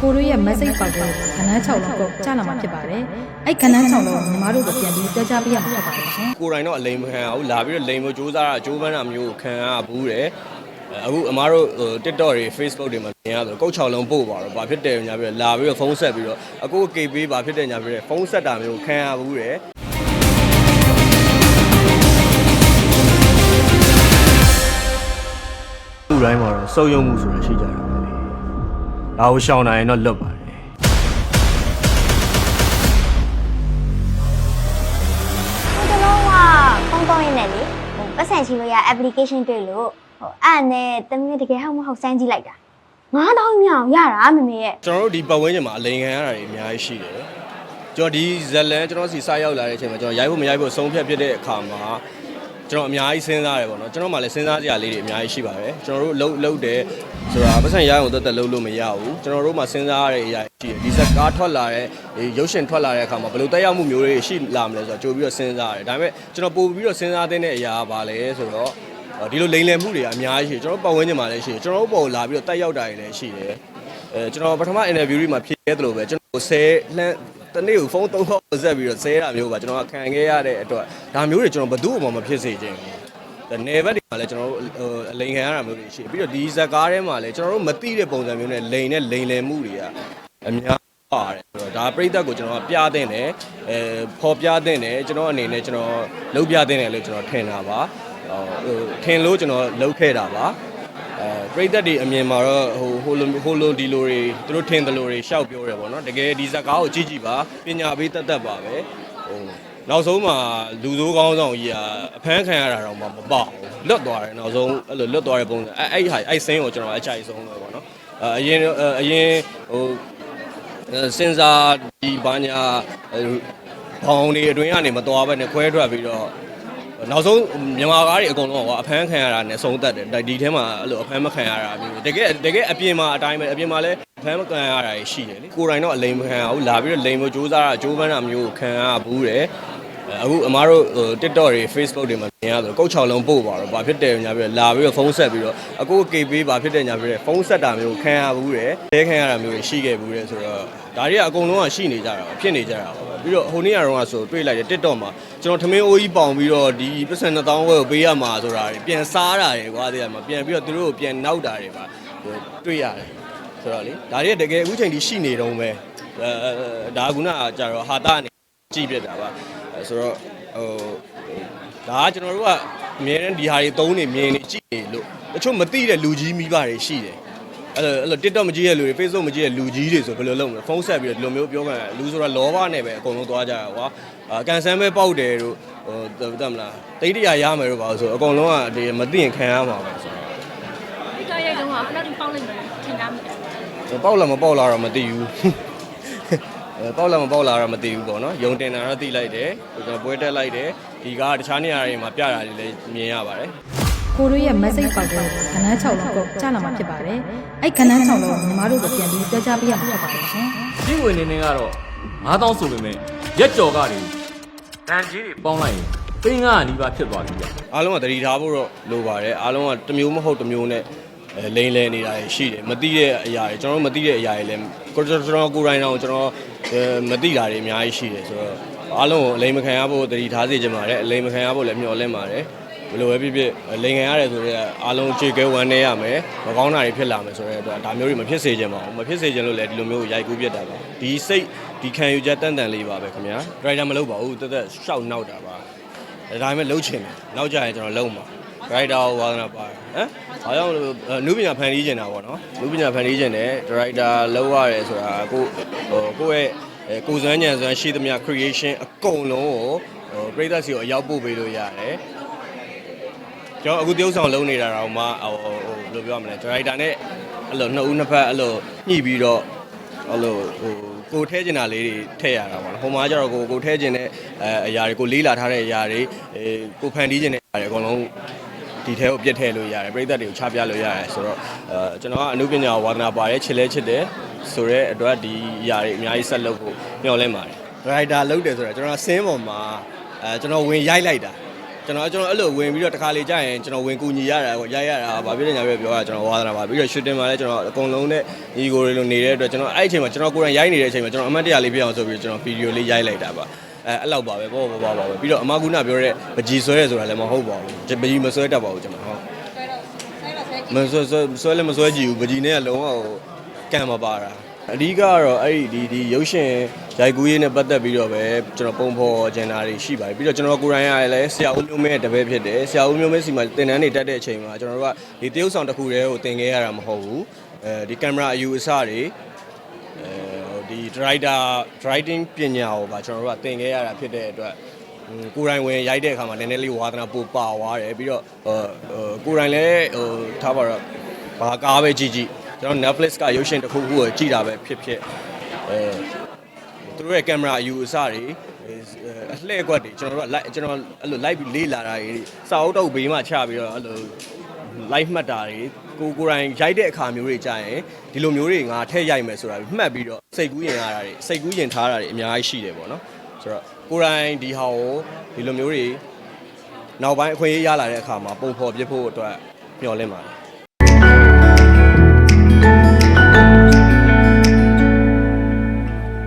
ကိုတို့ရဲ့ message ပေါက်ကိုကဏ္ဍ6လုံးကိုကြားလာမှာဖြစ်ပါတယ်အဲ့ကဏ္ဍ6လုံးညီမတို့ကိုပြန်ပြီးပြောကြားပေးရမှာဖြစ်ပါတယ်ရှင်ကိုယ်တိုင်တော့အလိမ်မခံရဘူးလာပြီးတော့လိမ်ဖို့စူးစမ်းတာစူးပန်းတာမျိုးကိုခံရဘူးတယ်အခုအမားတို့ဟို TikTok တွေ Facebook တွေမှာမြင်ရဆိုကုတ်6လုံးပို့ပါတော့ဘာဖြစ်တယ်ညာပြီးတော့လာပြီးတော့ဖုန်းဆက်ပြီးတော့အကိုကေပေးဘာဖြစ်တယ်ညာပြီးတော့ဖုန်းဆက်တာမျိုးခံရဘူးတယ်လူတိုင်းမှာတော့စုံယုံမှုဆိုတာရှိကြတာပဲလေ။ ဒါကိုရှောင်နိုင်ရင်တော့လွတ်ပါတယ်ဟိုတလုံးကဖုန်းသုံးရင်းနဲ့လေဟိုပတ်စံရှိလို့ရ application တွေ့လို့ဟိုအဲ့နဲ့တမီးတကယ်ဟုတ်မဟုတ်စမ်းကြည့်လိုက်တာ9000မြောင်ရတာမမေရဲ့။ကျွန်တော်တို့ဒီပတ်ဝန်းကျင်မှာအလိန်ခံရတာတွေအများကြီးရှိတယ်။ကျွန်တော်ဒီဇလန်ကျွန်တော်စီစရောက်လာတဲ့အချိန်မှာကျွန်တော်ရိုက်ဖို့မရိုက်ဖို့ဆုံးဖြတ်ဖြစ်တဲ့အခါမှာ ကျွန်တော်အများကြီးစဉ်းစားရတယ်ပေါ့နော်။ကျွန်တော်မှလည်းစဉ်းစားကြရလေးတွေအများကြီးရှိပါတယ်။ကျွန်တော်တို့လှုပ်လှုပ်တယ်ဆိုတာပတ်စံရအောင်တက်တက်လှုပ်လို့မရဘူး။ကျွန်တော်တို့မှစဉ်းစားရတဲ့အရာရှိတယ်။ဒီဇက်ကားထွက်လာတဲ့ဒီရုပ်ရှင်ထွက်လာတဲ့အခါမှာဘယ်လိုတက်ရောက်မှုမျိုးတွေရှိလာမလဲဆိုတော့ကြိုပြီးတော့စဉ်းစားရတယ်။ဒါပေမဲ့ကျွန်တော်ပို့ပြီးတော့စဉ်းစားတဲ့အရာကဘာလဲဆိုတော့အော်ဒီလိုလိမ်လည်မှုတွေကအများကြီးရှိတယ်ကျွန်တော်ပတ်ဝန်းကျင်မှာလည်းရှိတယ်ကျွန်တော်တို့ပေါ်လာပြီးတော့တက်ရောက်တာတွေလည်းရှိတယ်အဲကျွန်တော်ပထမ interview တွေမှာဖြေခဲ့သလိုပဲကျွန်တော်ဆဲလှမ်း တနေ့ကိုဖုန်းသုံးခေါက်ဆက်ပြီးတော့ဆဲတာမျိုးပါကျွန်တော်ကခံခဲ့ရတဲ့အတွက်ဒါမျိုးတွေကျွန်တော်ဘယ်သူ့မှမဖြစ်စေချင်ဘူးနေဘက်တွေမှာလည်းကျွန်တော်တို့အလိန်ခံရတာမျိုးတွေရှိတယ်ပြီးတော့ဒီဇက်ကားထဲမှာလည်းကျွန်တော်တို့မသိတဲ့ပုံစံမျိုးနဲ့လိန်နဲ့လိန်လည်မှုတွေကအများပါတယ်ဆိုတော့ဒါပြိသက်ကိုကျွန်တော်ပြတဲ့တယ်အဲဖော်ပြတဲ့တယ်ကျွန်တော်အနေနဲ့ကျွန်တော်လုပ်ပြတဲ့တယ်လို့ကျွန်တော်ထင်တာပါဟိုထင်လို့ကျွန်တော်လုပ်ခဲ့တာပါ အဲပြိသက်တွေအမြင်မှာတော့ဟိုဟိုလိုဟိုလိုဒီလိုတွေသူတို့ထင်တယ်လို့တွေရှောက်ပြောတယ်ပေါ့နော်တကယ်ဒီဇက်ကားကိုကြည့်ကြည့်ပါပညာပေးတတ်တတ်ပါပဲဟိုနောက်ဆုံးမှာလူဆိုးကောင်းဆောင်ကြီးကအဖမ်းခံရတာတော့မပေါ့လွတ်သွားတယ်နောက်ဆုံးအဲ့လိုလွတ်သွားတဲ့ပုံစံအဲ့အဲ့ဟာအဲ့ဆင်းကိုကျွန်တော်အချိုက်ဆုံးပဲပေါ့နော်အရင်အရင်ဟိုစင်စာဒီဘာညာဘောင်တွေအတွင်းကနေမတော်ဘဲနဲ့ခွဲထွက်ပြီးတော့ နောက်ဆုံးမြန်မာကားတွေအကုန်လုံးကအဖမ်းခံရတာနဲ့ဆုံးသက်တယ်ဒီထဲမှာအဲ့လိုအဖမ်းမခံရတာမျိုးတကယ်တကယ်အပြင်မှာအတိုင်းပဲအပြင်မှာလည်းအဖမ်းမခံရတာရှိတယ်လေကိုယ်တိုင်တော့အလိမ်မခံရဘူးလာပြီးတော့လိမ်ဖို့စူးစမ်းတာစူးပန်းတာမျိုးကိုခံရဘူးတယ် အခုအမားတို့ဟို TikTok တွေ Facebook တွေမှာမြင်ရဆိုကုတ်6လုံးပို့ပါတော့ဘာဖြစ်တယ်ညာပြီးတော့လာပြီးတော့ဖုန်းဆက်ပြီးတော့အကိုကေပေးဘာဖြစ်တယ်ညာပြီးတော့ဖုန်းဆက်တာမျိုးခံရဘူးတယ်တဲခံရတာမျိုးရှိခဲ့ဘူးတယ်ဆိုတော့ဒါတွေကအကုန်လုံးကရှိနေကြတာပါဖြစ်နေကြတာပါပြီးတော့ဟိုနေ့ကတော့ဆိုတွေ့လိုက်တယ် TikTok မှာကျွန်တော်ထမင်းအိုးကြီးပေါင်ပြီးတော့ဒီပတ်စံ2000ဝယ်ကိုပေးရမှာဆိုတာတွေပြန်စားတာတွေကွာတည်းကမှာပြန်ပြီးတော့သူတို့ကိုပြန်နောက်တာတွေပါတွေ့ရတယ်ဆိုတော့လေဒါတွေကတကယ်အခုချိန်ထိရှိနေတုံးပဲအဲဒါကကကြတော့ဟာတာနေကြည့်ပြတာပါ ဆိုတော့ဟိုဒါကကျွန်တော်တို့ကအမြဲတမ်းဒီဟာတွေသုံးနေမြင်နေကြည့်နေလို့တချို့မသိတဲ့လူကြီးမိဘတွေရှိတယ်အဲ့လိုအဲ့လို TikTok မကြည့်တဲ့လူတွေ Facebook မကြည့်တဲ့လူကြီးတွေဆိုဘယ်လိုလုပ်မလဲဖုန်းဆက်ပြီးတော့ဒီလိုမျိုးပြောမှလူဆိုတာလောဘနဲ့ပဲအကုန်လုံးသွားကြတာကွာအာကန်ဆန်းပဲပေါက်တယ်တို့ဟိုတတ်မလားတိတ်တရာရမယ်တို့ပါဆိုအကုန်လုံးကဒီမသိရင်ခံရမှာပဲဆိုတော့ဒီတော့ရိုက်တော့ဘယ်လောက်ထိပေါက်လိုက်မလဲထင်တာမလဲပေါက်လာမပေါက်လာတော့မသိဘူးအဲ ပေါက်လာမပေါက်လာတော့မသိဘူးပေါ့နော်ယုံတင်တာတော့သိလိုက်တယ်ကျွန်တော်ပွဲတက်လိုက်တယ်ဒီကတခြားနေရာတွေမှာပြတာတွေလည်းမြင်ရပါတယ်ကိုတို့ရဲ့ message ပေါက်ကိုကဏ္ဍ6လုံးကိုကြားလာမှာဖြစ်ပါတယ်အဲ့ကဏ္ဍ6လုံးညီမတို့ကိုပြန်ပြီးပြောကြားပေးရမှာဖြစ်ပါတယ်ရှင်ကြီးဝင်နေနေကတော့9000ဆိုပေမဲ့ရက်ကြော်ကတွေတန်ကြီးတွေပေါင်းလိုက်ရင်သိန်း900နီးပါးဖြစ်သွားပြီဗျအားလုံးကတတိထားဖို့တော့လိုပါတယ်အားလုံးကတစ်မျိုးမဟုတ်တစ်မျိုးနဲ့အဲ လိန်လဲနေတာရှိတယ်မသိတဲ့အရာတွေကျွန်တော်တို့မသိတဲ့အရာတွေလည်းကိုကျွန်တော်ကိုယ်တိုင်တော့ကျွန်တော်အဲမသိတာတွေအများကြီးရှိတယ်ဆိုတော့အားလုံးကိုအလိမ်မခံရဖို့တတိထားစေချင်ပါတယ်အလိမ်မခံရဖို့လည်းမျှော်လင့်ပါတယ်ဘယ်လိုပဲဖြစ်ဖြစ်လိန်ခံရတယ်ဆိုတော့အားလုံးခြေကဲဝမ်းနေရမယ်မကောင်းတာတွေဖြစ်လာမယ်ဆိုတော့ဒါမျိုးတွေမဖြစ်စေချင်ပါဘူးမဖြစ်စေချင်လို့လည်းဒီလိုမျိုးရိုက်ကူးပြတ်တာပါဒီစိတ်ဒီခံယူချက်တန်တန်လေးပါပဲခင်ဗျာဒရိုက်တာမလုပ်ပါဘူးတက်တက်ရှောက်နောက်တာပါဒါပေမဲ့လှုပ်ချင်တယ်နောက်ကြရင်ကျွန်တော်လှုပ်မှာ director ကိုဝါသနာပါတယ်ဟမ်ဘာကြောင့်လဲနုပညာဖန်တီးချင်တာပေါ့နော်နုပညာဖန်တီးချင်တယ် director လှုပ်ရတယ်ဆိုတာကိုဟိုကိုယ့်ရဲ့ကိုယ်စွမ်းညံစွမ်းရှိသမျှ creation အကုန်လုံးကိုဟိုပြည်သက်စီကိုအရောက်ပို့ပေးလို့ရတယ်ကျွန်တော်အခုတရုပ်ဆောင်လုပ်နေတာတော့မှဟိုဟိုဘယ်လိုပြောမလဲ director နဲ့အဲ့လိုနှစ်ဦးနှစ်ဖက်အဲ့လိုညှိပြီးတော့အဲ့လိုဟိုကိုထဲကျင်တာလေးတွေထည့်ရတာပေါ့နော်ဟိုမှာကျတော့ကိုကိုထဲကျင်တဲ့အဲအရာတွေကိုလေးလာထားတဲ့အရာတွေအဲကိုဖန်တီးကျင်တဲ့အရာတွေအကုန်လုံး ဒီထဲကိုပြည့်ထည့်လို့ရတယ်ပြည်သက်တွေကိုချပြလို့ရတယ်ဆိုတော့အဲကျွန်တော်ကအနုပညာဝါသနာပါတယ်ချစ်လဲချစ်တယ်ဆိုတော့အတွက်ဒီအရာတွေအများကြီးဆက်လုပ်ဖို့မျှော်လင့်ပါတယ် writer လုပ်တယ်ဆိုတော့ကျွန်တော်ဆင်းပေါ်မှာအဲကျွန်တော်ဝင်ရိုက်လိုက်တာကျွန်တော်ကျွန်တော်အဲ့လိုဝင်ပြီးတော့တစ်ခါလေကြာရင်ကျွန်တော်ဝင်ကူညီရတာကိုရိုက်ရတာဗာပြည့်တဲ့ညာပြည့်ပြောရကျွန်တော်ဝါသနာပါပြီးတော့ရှူတင်မှာလည်းကျွန်တော်အကုန်လုံးနဲ့ညီကိုတွေလိုနေတဲ့အတွက်ကျွန်တော်အဲ့အချိန်မှာကျွန်တော်ကိုယ်တိုင်ရိုက်နေတဲ့အချိန်မှာကျွန်တော်အမှတ်တရလေးပြအောင်ဆိုပြီးကျွန်တော်ဗီဒီယိုလေးရိုက်လိုက်တာပါ အဲအဲ့လောက်ပါပဲပေါ့ပေါ့ပေါ့ပါပဲပြီးတော့အမကူနာပြောတဲ့ပကြီးဆွဲရဲဆိုတာလည်းမဟုတ်ပါဘူးပကြီးမဆွဲတတ်ပါဘူးကျွန်တော်ဟုတ်မဆွဲဆွဲဆွဲလည်းမဆွဲကြည့်ဘူးပကြီးနဲ့ကလုံးဝကံမပါတာအဓိကကတော့အဲ့ဒီဒီဒီရုပ်ရှင်ရိုက်ကူးရေးနဲ့ပတ်သက်ပြီးတော့ပဲကျွန်တော်ပုံဖော်ဂျန်နာတွေရှိပါတယ်ပြီးတော့ကျွန်တော်ကိုယ်တိုင်ရလည်းဆရာဦးမျိုးမင်းရဲ့တပည့်ဖြစ်တယ်ဆရာဦးမျိုးမင်းစီမှာတင်တန်းနေတက်တဲ့အချိန်မှာကျွန်တော်တို့ကဒီတရုပ်ဆောင်တစ်ခုတည်းကိုတင်ခဲ့ရတာမဟုတ်ဘူးအဲဒီကင်မရာအယူအဆတွေအဲ ဒီ director directing ပညာကိုပါကျွန်တော်တို့ကတင်ခဲ့ရတာဖြစ်တဲ့အတွက်ဟိုကိုယ်တိုင်ဝင်ရိုက်တဲ့အခါမှာနည်းနည်းလေးဝါသနာပိုပါသွားတယ်ပြီးတော့ဟိုဟိုကိုယ်တိုင်လည်းဟိုထားပါတော့ဘာကားပဲကြည့်ကြည့်ကျွန်တော် Netflix ကရုပ်ရှင်တစ်ခုခုကိုကြည့်တာပဲဖြစ်ဖြစ်အဲသူတို့ရဲ့ကင်မရာအယူအဆတွေအလှည့်ကွက်တွေကျွန်တော်တို့က live ကျွန်တော်အဲ့လို live ပြီးလေးလာတာတွေစာအုပ်တုပ်ဘေးမှာချပြီးတော့အဲ့လို live မှတ်တာတွေကိုကိုယ်တိုင်ရိုက်တဲ့အခါမျိုးတွေကြာရင်ဒီလိုမျိုးတွေငါထည့်ရိုက်မယ်ဆိုတာမှတ်ပြီးတော့စိတ်ကူးရင်ရတာတွေစိတ်ကူးရင်ထားတာတွေအများကြီးရှိတယ်ပေါ့နော်ဆိုတော့ကိုယ်တိုင်ဒီဟာကိုဒီလိုမျိုးတွေနောက်ပိုင်းအခွင့်အရေးရလာတဲ့အခါမှာပုံဖော်ပြဖို့အတွက်မျှော်လင့်ပါတယ်